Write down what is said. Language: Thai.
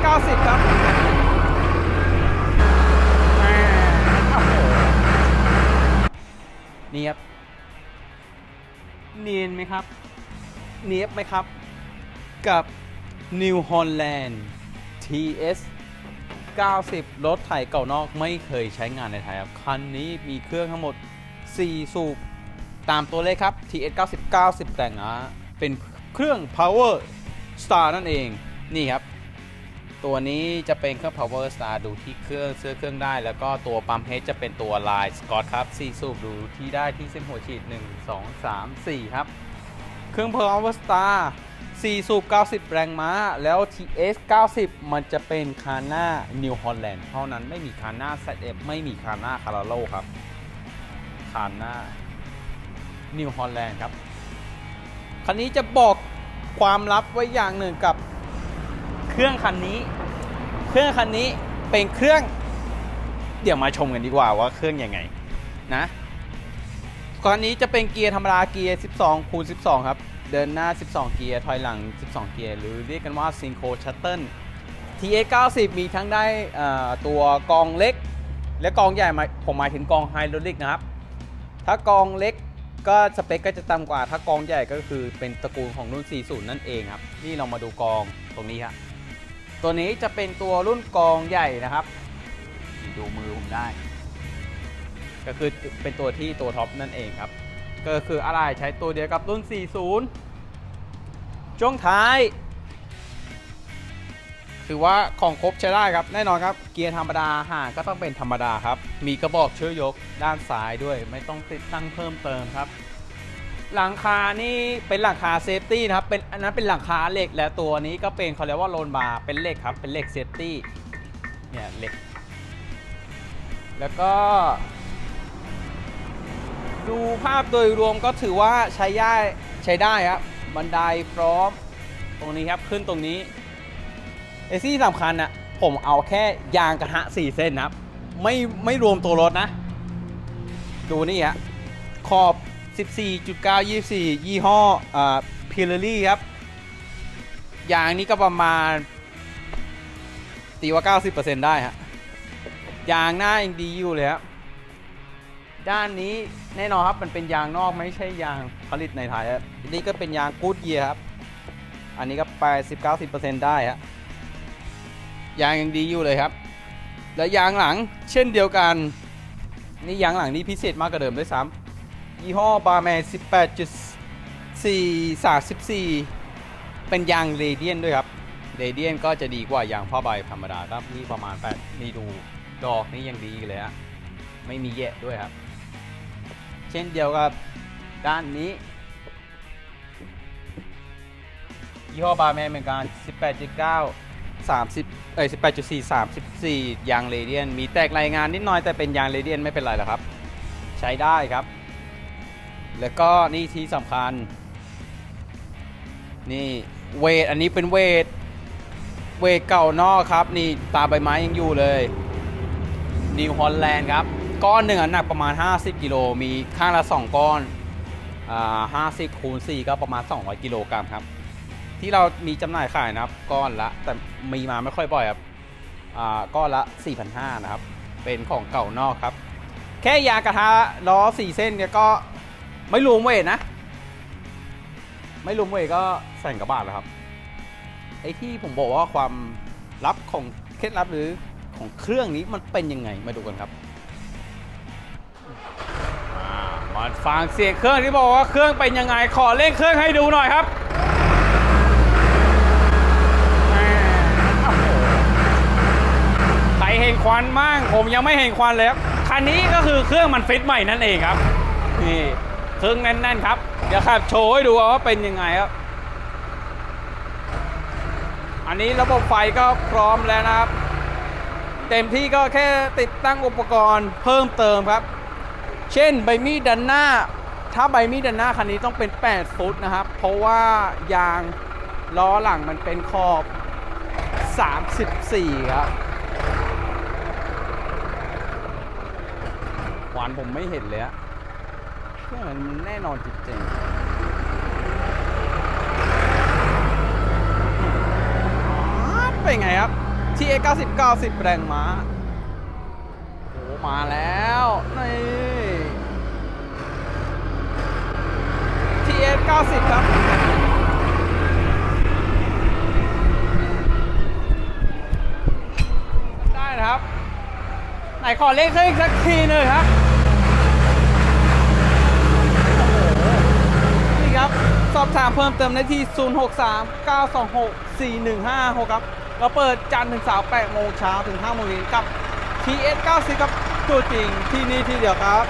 90 ครับแหม่โอ้โหนี่ครับ เนียนไหมครับ เนียบไหมครับ กับ New Holland TS 90 รถไถเก่านอกไม่เคยใช้งานในไทยครับ คันนี้มีเครื่องทั้งหมด 4 สูบ ตามตัวเลขครับ TS 90 90 แต่งนะเป็นเครื่อง Power Star นั่นเอง นี่ครับ ตัวนี้จะเป็นเครื่อง Power Star ดูที่เครื่องเสื้อเครื่องได้ แล้วก็ตัวปั๊มเฮดจะเป็นตัวลายสกอตครับ4สูบดูที่ได้ที่เส้นหัวฉีด 1 2 3 4 ครับ เครื่อง Power Star 4 สูบ 90 แรงม้า แล้ว TS 90 มันจะเป็นคาน่า New Holland เท่านั้นไม่มีคาน่า ZF ไม่มีคาน่าคาราโลครับคาน่า New Holland ครับ คันนี้จะบอกความลับไว้อย่างหนึ่งกับเครื่องคันนี้ เครื่องคันนี้เป็นเครื่อง เดี๋ยวมาชมกันดีกว่าว่าเครื่องยังไงนะคันนี้จะเป็นเกียร์ธรรมดาเกียร์ 12คูณ12 ครับ เดินหน้า 12 เกียร์ถอยหลัง 12 เกียร์ หรือเรียกกันว่า Synchro Shuttle TA 90มีทั้งได้ตัวกองเล็ก และกองใหญ่มาผมหมายถึงกองไฮดรอลิกนะครับ ถ้ากองเล็กก็สเปคก็จะต่ำกว่าถ้ากองใหญ่ก็คือเป็นตระกูลของรุ่น 40 นั่นเองครับ นี่เรามาดูกองตรงนี้ครับ ตัวนี้จะเป็นตัวรุ่นกองใหญ่นะครับ ดูมือผมได้ ก็คือเป็นตัวที่ตัวท็อปนั่นเองครับ ก็คืออะไรใช้ตัวเดียวกับรุ่น 40 ช่วงท้าย ถือว่าของครบใช้ได้ครับ แน่นอนครับ เกียร์ธรรมดาห่างก็ต้องเป็นธรรมดาครับ มีกระบอกช่วยยกด้านซ้ายด้วย ไม่ต้องติดตั้งเพิ่มเติมครับ หลังคานี่เป็นหลังคาเซฟตี้นะครับ เป็นอันนั้นเป็นหลังคาเหล็กและตัวนี้ก็เป็นเขาเรียกว่าโลนบาร์เป็นเหล็กครับ เป็นเหล็กเซฟตี้ เนี่ยเหล็ก แล้วก็ ดูภาพโดยรวมก็ถือว่าใช้ได้ใช้ได้ครับ บันไดพร้อม ตรงนี้ครับขึ้นตรงนี้ไอซี่สำคัญนะผมเอาแค่ยางกระทะ4เส้นนะครับ ไม่ไม่รวมตัวรถนะ ดูนี่ฮะขอบ 14.9 24 ยี่ห้ออ่าพิลลี่ครับ ยางนี้ก็ประมาณ ตีว่า 90%ได้ฮะ ยางหน้ายังดีอยู่เลยครับด้านนี้แน่นอนครับมันเป็นยางนอกไม่ใช่ยางผลิตในไทยครับนนี้ก็เป็นยางกูดเยียครับ อันนี้ก็80-90%ได้ฮะยางยังดีอยู่เลยครับ และยางหลังเช่นเดียวกัน นี่ยางหลังนี่พิเศษมากกว่าเดิมด้วยซ้ำ ยี่ห้อบาร์แมน18.4 34 เป็นยางเรเดียนด้วยครับ เรเดียนก็จะดีกว่ายางผ้าใบธรรมดาครับนี่ประมาณ8นี่ดูดอกนี่ยังดีเลยฮะไม่มีแยะด้วยครับ เช่นเดียวกับด้านนี้ยี่ห้อบาร์แมนเหมือนกัน 18.9 30เอ้ย18.4 34 ยางเรเดียน มีแตกรายงานนิดหน่อยแต่เป็นยางเรเดียนไม่เป็นไรหรอกครับ ใช้ได้ครับ แล้วก็นี่ที่สำคัญ นี่เวท อันนี้เป็นเวท เวทเก่านอกครับ นี่ตาใบไม้ยังอยู่เลยนิวฮอลแลนด์ครับ ก้อนหนึ่งหนักประมาณ 50 กิโล มีข้างละ 2 ก้อนอ่า50คูณ4ก็ประมาณ 200 กิโลกรัมครับ ที่เรามีจำหน่ายขายนะครับ ก้อนละ แต่มีมาไม่ค่อยบ่อยครับอ่าก้อนละ 4,500 นะครับ เป็นของเก่านอกครับ แค่ยางกระทะล้อ 4 เส้นเนี่ยก็ ไม่รวมเวทนะ ไม่รวมเวทก็แสนกว่าบาทแล้วครับ ไอ้ที่ผมบอกว่าความลับของเคล็ดลับหรือของเครื่องนี้มันเป็นยังไงมาดูกันครับมาฟังเสียงเครื่องที่บอกว่าเครื่องเป็นยังไงขอเร่งเครื่องให้ดูหน่อยครับแหม่โอ้โหใครเห็นควันมั่งผมยังไม่เห็นควันเลยครับคันนี้ก็คือเครื่องมันฟิตใหม่นั่นเองครับนี่ เครื่องแน่นๆครับ เดี๋ยวขับโชว์ให้ดูว่าเป็นยังไงครับ อันนี้ระบบไฟก็พร้อมแล้วนะครับ เต็มที่ก็แค่ติดตั้งอุปกรณ์เพิ่มเติมครับ เช่นใบมีดด้านหน้า ถ้าใบมีดด้านหน้าคันนี้ต้องเป็น 8 ฟุตนะครับ เพราะว่ายางล้อหลังมันเป็นขอบ 34 ครับควันผมไม่เห็นเลยอะ เครื่องมันแน่นอนจริงๆเป็นไงครับ TS 90 90 แรงม้าโอ้มาแล้ว นี่ TS 90 ครับได้นะครับ ไหนขอเลขเครื่องอีกสักทีหนึ่งครับ นี่ครับ ส อบถามเพิ่มเติมได้ที่ 063 926 4156 ครับ เราเปิดจันทร์ถึงเสาร์8โมงเช้าถึง5โมงเย็นกับ TS 90 ครับตัวจริงที่นี่ที่เดียวครับ